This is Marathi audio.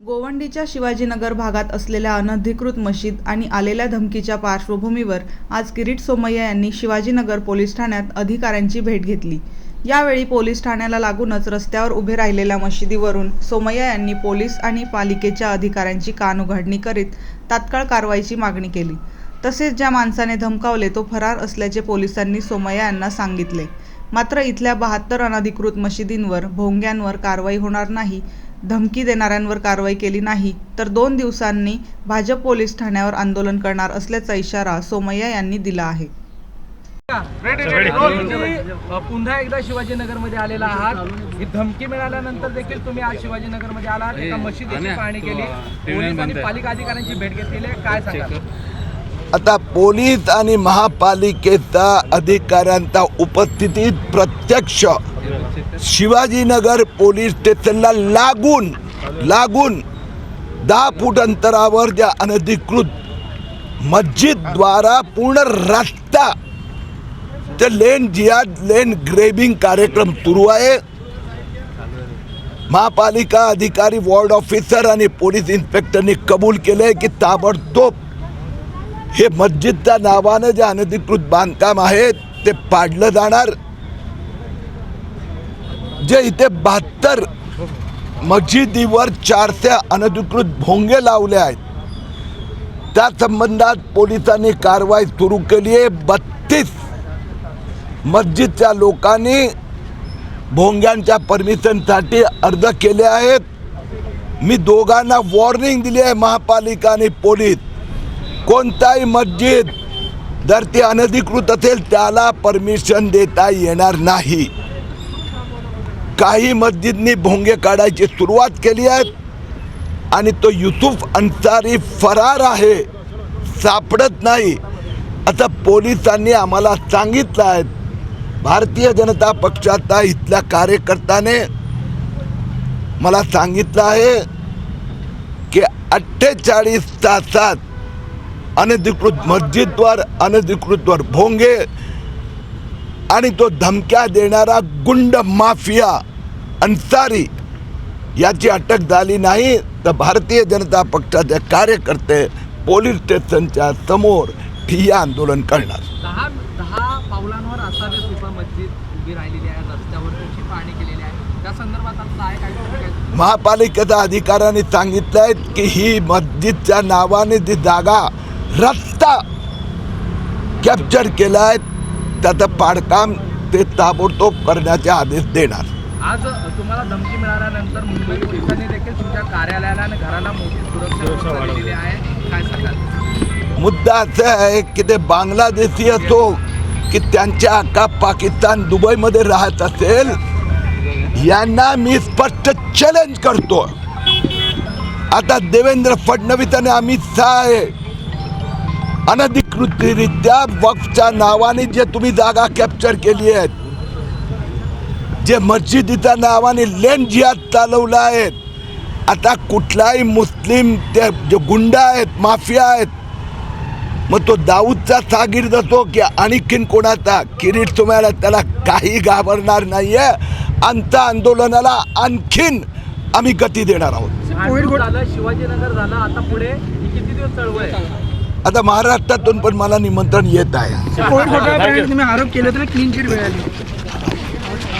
गोवंडीच्या शिवाजीनगर भागात असलेल्या अनधिकृत मशीद आणि आलेल्या धमकीच्या पार्श्वभूमीवर आज किरीट सोमय्या यांनी शिवाजीनगर पोलीस ठाण्यात अधिकाऱ्यांची भेट घेतली. यावेळी पोलीस ठाण्याला लागूनच रस्त्यावर उभे राहिलेल्या मशिदीवरून सोमय्या यांनी पोलीस आणि पालिकेच्या अधिकाऱ्यांची कान उघडणी करीत तात्काळ कारवाईची मागणी केली. तसेच ज्या माणसाने धमकावले तो फरार असल्याचे पोलिसांनी सोमय्या यांना सांगितले. मात्र इथल्या बहात्तर अनधिकृत मशिदींवर भोंग्यांवर कारवाई होणार नाही धमकी देणाऱ्यांवर कारवाई केली नाही तर दोन दिवसांनी भाजप पोलीस ठाण्यावर आंदोलन करणार असल्याचा इशारा सोमय्या यांनी दिला आहे. पुन्हा एकदा शिवाजीनगरमध्ये आलेला आहात. ही धमकी मिळाल्यानंतर देखील तुम्ही आज शिवाजीनगरमध्ये आलात. एका मशिदीची पाहणी केली. पोलीस आणि पालिका अधिकाऱ्यांची भेट घेतलेली आहे. काय सांगाल? आता पोलीस आणि महापालिकेचा अधिकाऱ्यांच्या उपस्थितीत प्रत्यक्ष शिवाजीनगर पोलीस स्टेशनला लागून लागून दहा फूट अंतरावर ज्या अनधिकृत मस्जिदद्वारा पूर्ण रस्ता ते लेन जियाद लेन ग्रेबिंग कार्यक्रम सुरू आहे. महापालिका अधिकारी वॉर्ड ऑफिसर आणि पोलीस इन्स्पेक्टरनी कबूल केले की ताबडतोब हे मस्जिदच्या नावानं जे अनधिकृत बांधकाम आहे ते पाडलं जाणार. जे इथे बहात्तर मस्जिदीवर चारशे अनधिकृत भोंगे लावले आहेत. त्या संबंधात पोलिसांनी कारवाई सुरू केली आहे. बत्तीस मस्जिदच्या लोकांनी भोंग्यांच्या परमिशनसाठी अर्ज केले आहेत. मी दोघांना वॉर्निंग दिली आहे महापालिका आणि पोलीस. कोणताही मस्जिद जर ते अनधिकृत असेल त्याला परमिशन देता येणार नाही. काही मस्जिदनी भोंगे काढायची सुरुवात केली आहे. आणि तो युसुफ अन्सारी फरार आहे. सापडत नाही. असं पोलिसांनी आम्हाला सांगितलं आहे. भारतीय जनता पक्षाचा इथल्या कार्यकर्त्याने मला सांगितलं आहे की अठ्ठेचाळीस तासात अनधिकृत मस्जिदवर अनधिकृतवर भोंगे आणि तो धमक्या देणारा गुंड माफिया अन्सारी याची अटक झाली नाही तर भारतीय जनता पक्षाचे कार्यकर्ते पोलीस स्टेशनच्या समोर ठिय्या आंदोलन करणार. दहा दहा पावलांवर असावे सुपा मस्जिद उभी राहिलेली आहे रस्त्यावर त्याची पाहणी केलेली आहे त्या संदर्भात आता आहे काय तुम्ही काय महापालिकेच्या अधिकाऱ्यांनी सांगितलं आहे की ही मस्जिदच्या नावाने जी जागा रस्ता कॅप्चर केला आहे त्याचं पाडकाम ते ताबडतोब करण्याचे आदेश देणार. आज तुम्हाला धमकी मिळाल्यानंतर मुंबई पोलिसांनी देखील तुमच्या कार्यालयाला आणि घराला मोठी सुरक्षा व्यवस्था दिलेली आहे. काय सांगाल? मुद्दा असा आहे की ते बांगलादेशी असो की त्यांच्या अक्का पाकिस्तान दुबईमध्ये राहत असेल यांना मी स्पष्ट चॅलेंज करतो आता देवेंद्र फडणवीस आणि अमित शहा आहे अनधिकृतरित्या वक्फच्या नावाने जे तुम्ही जागा कॅप्चर केली आहेत जे मस्जिदीच्या नावाने लेन जिहाद चालवलं आहेत. आता कुठलाही मुस्लिम ते जे गुंडा आहेत माफिया आहेत मग तो दाऊदचा सागीर असो की आणखीन कोणाचा? किरीट तुम्हाला त्याला काही घाबरणार नाहीये. आमच्या आंदोलनाला आणखीन आम्ही गती देणार आहोत. शिवाजीनगर झालं आता पुढे किती दिवस चळवळ आहे? आता महाराष्ट्रातून पण मला निमंत्रण येत आहे. आरोप केले तर क्लीन चिट मिळाली.